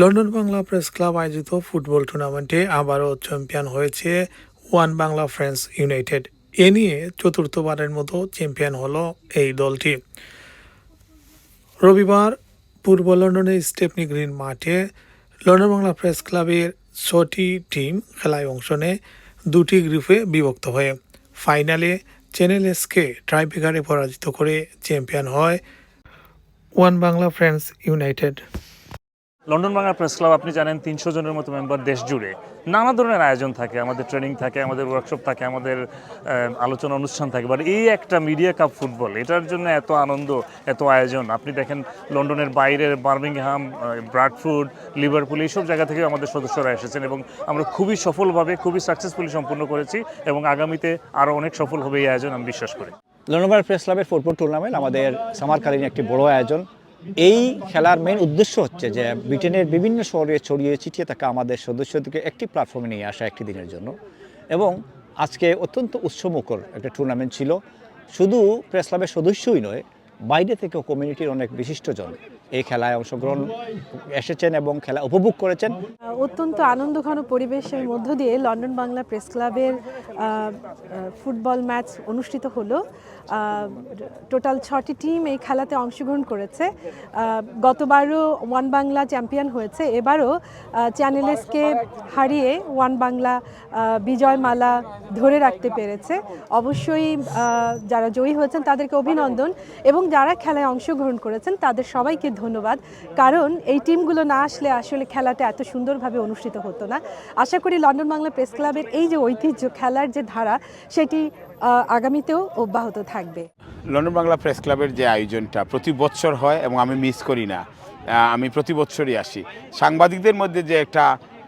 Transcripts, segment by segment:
London Bangla press club আয়োজিত football টুর্নামেন্টে আবারও চ্যাম্পিয়ন হয়েছে ওয়ান বাংলা ফ্রেন্ডস ইউনাইটেড। এ নিয়ে চতুর্থবারের মতো চ্যাম্পিয়ন হলো এই দলটি। রবিবার পূর্ব লন্ডনের স্টেপনি গ্রিন মাঠে লন্ডন বাংলা প্রেস ক্লাবের ছটি টিম খেলায় অংশ নেয়, দুটি গ্রুপে বিভক্ত হয়ে। ফাইনালে চ্যানেল এসকে ট্রাইব্রেকারে পরাজিত করে চ্যাম্পিয়ন হয় one Bangla friends united. London Bangla press club, আপনি জানেন তিনশো জনের মতো মেম্বার দেশ জুড়ে নানা ধরনের আয়োজন থাকে, আমাদের ট্রেনিং থাকে, আমাদের ওয়ার্কশপ থাকে, আমাদের আলোচনা অনুষ্ঠান থাকে বাট এই একটা মিডিয়া কাপ ফুটবল, এটার জন্য এত আনন্দ, এত আয়োজন। আপনি দেখেন লন্ডনের বাইরের বার্মিংহাম ব্রাডফুড লিভারপুল, এইসব জায়গা থেকে আমাদের সদস্যরা এসেছেন এবং আমরা খুবই সফলভাবে, খুবই সাকসেসফুলি সম্পূর্ণ করেছি এবং আগামীতে আরও অনেক সফল হবে এই আয়োজন, আমি বিশ্বাস করি। লন্ডনবার প্রেস ক্লাবের ফুটবল টুর্নামেন্ট আমাদের সামারকালীন একটি বড় আয়োজন। এই খেলার মেন উদ্দেশ্য হচ্ছে যে ব্রিটেনের বিভিন্ন শহরে ছড়িয়ে ছিটিয়ে থাকা আমাদের সদস্যদেরকে একটি প্ল্যাটফর্মে নিয়ে আসা একটি দিনের জন্য। এবং আজকে অত্যন্ত উৎসমুখর একটা টুর্নামেন্ট ছিল। শুধু প্রেস ক্লাবের সদস্যই নয়, বাইরে থেকেও কমিউনিটির অনেক বিশিষ্টজন এই খেলায় অংশগ্রহণ এসেছেন এবং খেলা উপভোগ করেছেন। অত্যন্ত আনন্দঘন পরিবেশের মধ্য দিয়ে লন্ডন বাংলা প্রেস ক্লাবের ফুটবল ম্যাচ অনুষ্ঠিত হলো। টোটাল ছটি টিম এই খেলাতে অংশগ্রহণ করেছে। গতবারও ওয়ান বাংলা চ্যাম্পিয়ন হয়েছে। এবারও চ্যানেলেসকে হারিয়ে ওয়ান বাংলা আহ, বিজয় মালা ধরে রাখতে পেরেছে। অবশ্যই যারা জয়ী হয়েছেন তাদেরকে অভিনন্দন এবং যারা খেলায় অংশগ্রহণ করেছেন তাদের সবাইকে ধন্যবাদ। কারণ এই টিমগুলো না আসলে আসলে খেলাটা এত সুন্দরভাবে অনুষ্ঠিত হতো না। আশা করি লন্ডন বাংলা প্রেস ক্লাবের এই যে ঐতিহ্য খেলার যে ধারা, সেটি আগামীতেও অব্যাহত থাকবে। লন্ডন বাংলা প্রেস ক্লাবের যে আয়োজনটা প্রতি বছর হয় এবং আমি মিস করি না আমি প্রতি বছরই আসি। সাংবাদিকদের মধ্যে যে একটা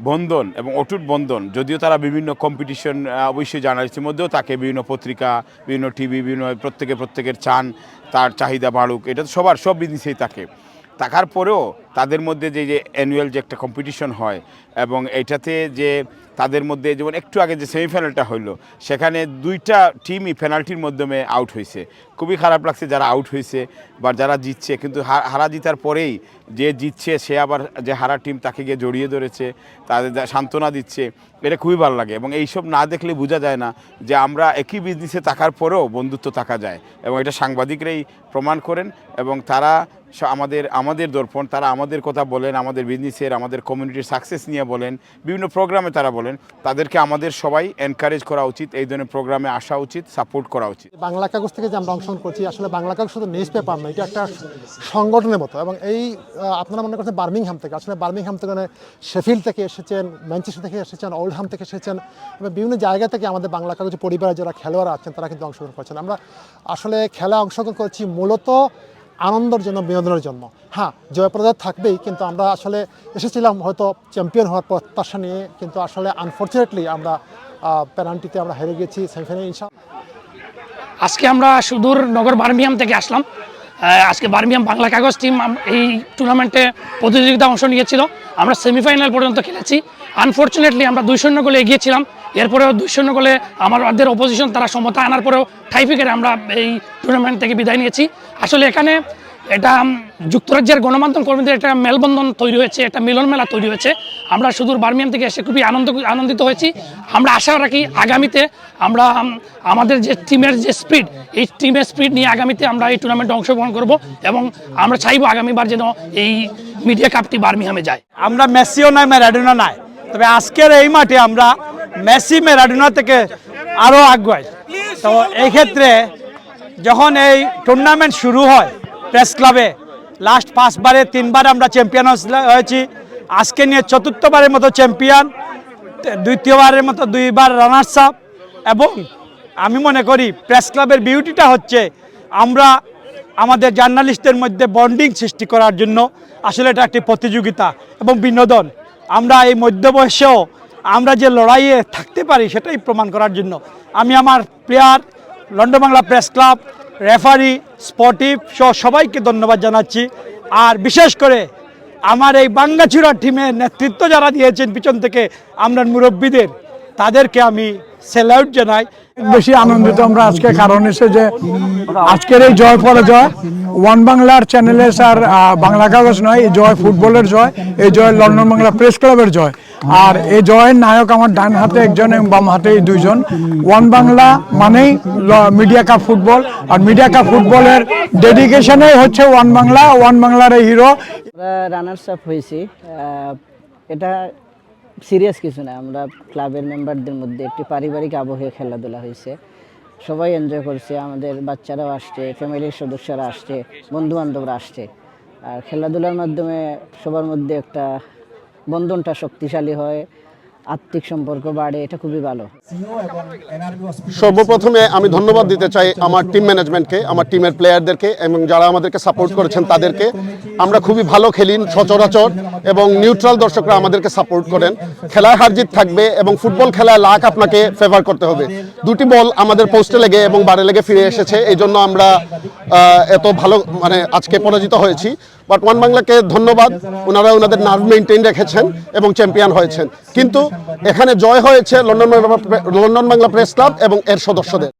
বন্ধন এবং অটুট বন্ধন, যদিও তারা বিভিন্ন কম্পিটিশন অবশ্যই জার্নালিস্টের মধ্যেও থাকে, বিভিন্ন পত্রিকা, বিভিন্ন টিভি, বিভিন্ন প্রত্যেকে প্রত্যেকের চান, তার চাহিদা বাড়ুক, এটা তো সবার, সব বিজনেসেই থাকে। থাকার পরেও তাদের মধ্যে যে যে অ্যানুয়াল যে একটা কম্পিটিশন হয় এবং এটাতে যে তাদের মধ্যে যেমন একটু আগে যে সেমিফাইনালটা হইল, সেখানে দুইটা টিমই পেনাল্টির মাধ্যমে আউট হয়েছে খুবই খারাপ লাগছে যারা আউট হয়েছে বা যারা জিতছে, কিন্তু হারা জিতার পরেই যে জিতছে, সে আবার যে হারা টিম তাকে গিয়ে জড়িয়ে ধরেছে, তাদের সান্ত্বনা দিচ্ছে, এটা খুবই ভালো লাগে এবং এইসব না দেখলে বোঝা যায় না যে আমরা একই বিজনেসে থাকার পরেও বন্ধুত্ব থাকা যায় এবং এটা সাংবাদিকরাই প্রমাণ করেন এবং তারা আমাদের আমাদের দর্পণ, তারা আমাদের কথা বলেন, আমাদের বিজনেসের আমাদের কমিউনিটির সাকসেস নিয়ে বলেন, বিভিন্ন প্রোগ্রামে তারা বলেন, তাদেরকে আমাদের সবাই এনকারেজ করা উচিত, এই ধরনের প্রোগ্রামে আসা উচিত সাপোর্ট করা উচিত। বাংলা কাগজ থেকে যে আমরা অংশগ্রহণ করছি, আসলে বাংলা কাগজ শুধু নিউজ পেপার না, এটা একটা সংগঠনের মতো এবং এই আপনারা মনে করছেন বার্মিংহাম থেকে, আসলে বার্মিংহাম থেকে মানে শেফিল্ড থেকে এসেছেন ম্যানচেস্টার থেকে এসেছেন ওল্ডহাম থেকে এসেছেন, এবং বিভিন্ন জায়গা থেকে আমাদের বাংলা কাগজ পরিবারের যারা খেলোয়াড় আছেন, তারা কিন্তু অংশগ্রহণ করছেন। আমরা আসলে খেলা অংশগ্রহণ করছি মূলত আনন্দের জন্য, বিনোদনের জন্য। হ্যাঁ জয়প্রদায় থাকবেই, কিন্তু আমরা আসলে এসেছিলাম হয়তো চ্যাম্পিয়ন হওয়ার প্রত্যাশা নিয়ে, কিন্তু আসলে আনফর্চুনেটলি আমরা পেনাল্টিতে আমরা হেরে গেছি সেমিফাইনাল ইনশা আজকে আমরা সুদূর নগর বার্মিয়াম থেকে আসলাম। আজকে বার্মিয়াম বাংলা কাগজ টিম এই টুর্নামেন্টে প্রতিযোগিতা অংশ নিয়েছিল। আমরা সেমিফাইনাল পর্যন্ত খেলেছি। আনফর্চুনেটলি আমরা দুই শূন্য গোলে এগিয়েছিলাম। এরপরেও দুই শূন্য গোলে আমাদের অপোজিশন তারা সমতা আনার পরেও টাইফিকেরে আমরা এই টুর্নামেন্ট থেকে বিদায় নিয়েছি। আসলে এখানে এটা যুক্তরাজ্যের গণমাধ্যম কর্মীদের একটা মেলবন্ধন তৈরি হয়েছে, একটা মিলন মেলা তৈরি হয়েছে। আমরা সুদূর বার্মিয়াম থেকে এসে খুবই আনন্দ, আনন্দিত হয়েছি। আমরা আশা রাখি আগামীতে আমরা আমাদের যে টিমের যে স্পিড এই টিমের স্পিড নিয়ে আগামীতে আমরা এই টুর্নামেন্টে অংশগ্রহণ করব এবং আমরা চাইব আগামীবার যেন এই মিডিয়া কাপটি বার্মিহামে যায়। আমরা মেসিও নাই ম্যারাডোনা নাই। তবে আজকের এই মাঠে আমরা মেসি ম্যারাডোনা থেকে আরও আগুয়াই তো এই ক্ষেত্রে যখন এই টুর্নামেন্ট শুরু হয় প্রেস ক্লাবে লাস্ট পাঁচবারে, তিনবার আমরা চ্যাম্পিয়ন হয়েছি। আজকে নিয়ে চতুর্থবারের মতো চ্যাম্পিয়ন দ্বিতীয়বারের মতো দুইবার রানার্স আপ এবং আমি মনে করি প্রেস ক্লাবের বিউটিটা হচ্ছে আমরা আমাদের জার্নালিস্টদের মধ্যে বন্ডিং সৃষ্টি করার জন্য আসলে এটা একটি প্রতিযোগিতা এবং বিনোদন। আমরা এই মধ্যবয়সেও আমরা যে লড়াইয়ে থাকতে পারি সেটাই প্রমাণ করার জন্য। আমি আমার player, London Bangla press club, referee স্পটিভ সহ সবাইকে ধন্যবাদ জানাচ্ছি। আর বিশেষ করে আমার এই বাঙ্গাচুরা টিমের নেতৃত্ব যারা দিয়েছেন পিছন থেকে আমরা মুরব্বীদের, তাদেরকে আমি সেলাউট জানাই। বেশি আনন্দিত আমরা আজকে, কারণ এসে যে আজকের এই জয় পরাজয়, ওয়ান বাংলার চ্যানেলে স্যার বাংলা কাগজ নয়, এই জয় ফুটবলের জয়, এই জয় লন্ডন বাংলা প্রেস ক্লাবের জয়। আর এই জয়ের নায়ক আমার ডান হাতে একজন এবং বাম হাতে দুইজন। ওয়ান বাংলা মানেই মিডিয়া কাপ ফুটবল। আর মিডিয়া কাপ ফুটবলের ডেডিকেশনেই হচ্ছে ওয়ান বাংলা। ওয়ান বাংলার এই হিরো। রানার্স আপ হয়েছি। এটা সিরিয়াস কিছু না। আমরা ক্লাবের মেম্বারদের মধ্যে একটি পারিবারিক আবহে খেলাধুলা হয়েছে। সবাই এনজয় করছে। আমাদের বাচ্চারাও আসছে ফ্যামিলির সদস্যরা আসছে বন্ধু বান্ধবরা আসছে। আর খেলাধুলার মাধ্যমে সবার মধ্যে একটা বন্ধনটা শক্তিশালী হয়, আত্মিক সম্পর্ক বাড়ে, এটা খুবই ভালো। সর্বপ্রথমে আমি ধন্যবাদ দিতে চাই আমার টিম ম্যানেজমেন্টকে আমার টিমের প্লেয়ারদেরকে এবং যারা আমাদেরকে সাপোর্ট করেছেন তাদেরকে। আমরা খুবই ভালো খেলি সচরাচর এবং নিউট্রাল দর্শকরা আমাদেরকে সাপোর্ট করেন। খেলায় হার জিত থাকবে এবং ফুটবল খেলায় লাখ আপনাকে ফেভার করতে হবে। দুটি বল আমাদের পোস্টে লেগে এবং বারে লেগে ফিরে এসেছে এই জন্য আমরা এত ভালো মানে আজকে পরাজিত হয়েছি। বাট ওয়ান বাংলাকে ধন্যবাদ। ওনারা ওনাদের নার্ভ মেনটেন রেখেছেন এবং চ্যাম্পিয়ন হয়েছেন। কিন্তু এখানে জয় হয়েছে London London Bangla press club এবং এর সদস্যদের।